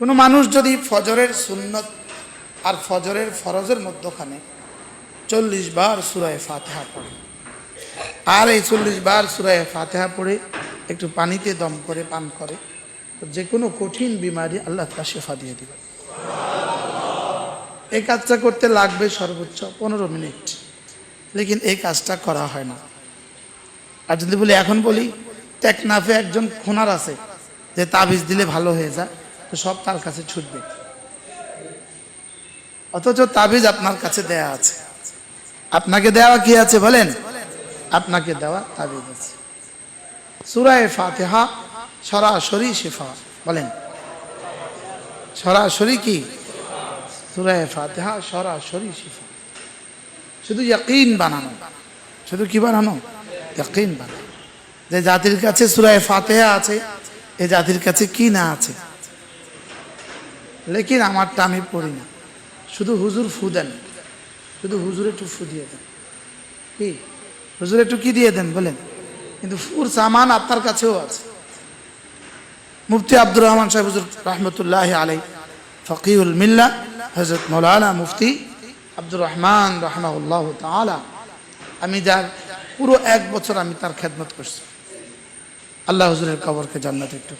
কোনো মানুষ যদি ফজরের সুন্নত আর ফজরের ফরজের মধ্যখানে চল্লিশ বার সুরায় ফাতেহা পড়ে। আর এই চল্লিশ বার সুরায় ফাতেহা পড়ে, একটু পানিতে দম করে, পান করে তো যে কোনো কঠিন বিমারি আল্লাহ তালা শেফা দিয়ে দেবে। এই কাজটা করতে লাগবে সর্বোচ্চ পনেরো মিনিট, লেকিন এই কাজটা করা হয় না। আর যদি বলি, এখন বলি, টেকনাফে একজন খোনার আছে, যে তাবিজ দিলে ভালো হয়ে যায়। তো সব তার কাছে ছুটবে। অথচ তাবিজ আপনার কাছে দেয়া আছে। আপনাকে দেওয়া কি আছে বলেন? আপনাকে দেওয়া তাবিজ আছে। সুরায় ফাতেহা সরাসরি শেফা। বলেন। সরাসরি কি? সুরায় ফাতেহা সরাসরি শেফা। শুধু ইয়াকিন বানানো। শুধু কি বানানো? ইয়াকিন বানানো। যে জাতির কাছে সুরায় ফাতেহা আছে এই জাতির কাছে কি না আছে? লেকিন আমারটা আমি পড়ি না। শুধু হুজুর ফু দেন। শুধু হুজুর একটু ফু দিয়ে দেন। কি? হুজুর একটু কি দিয়ে দেন বলেন? কিন্তু ফুর সামান আপনার কাছেও আছে। মুফতি আব্দুর রহমান সাহেব হুজুর রহমতুল্লাহ আলাই ফকিউল মিল্লা হজরত মৌলানা মুফতি আব্দুর রহমান রহমাউল্লাহ তালা আমি যার পুরো এক বছর আমি তার খেদমত করছি। আল্লাহ হুজুরের কবরকে জান্নাত একটু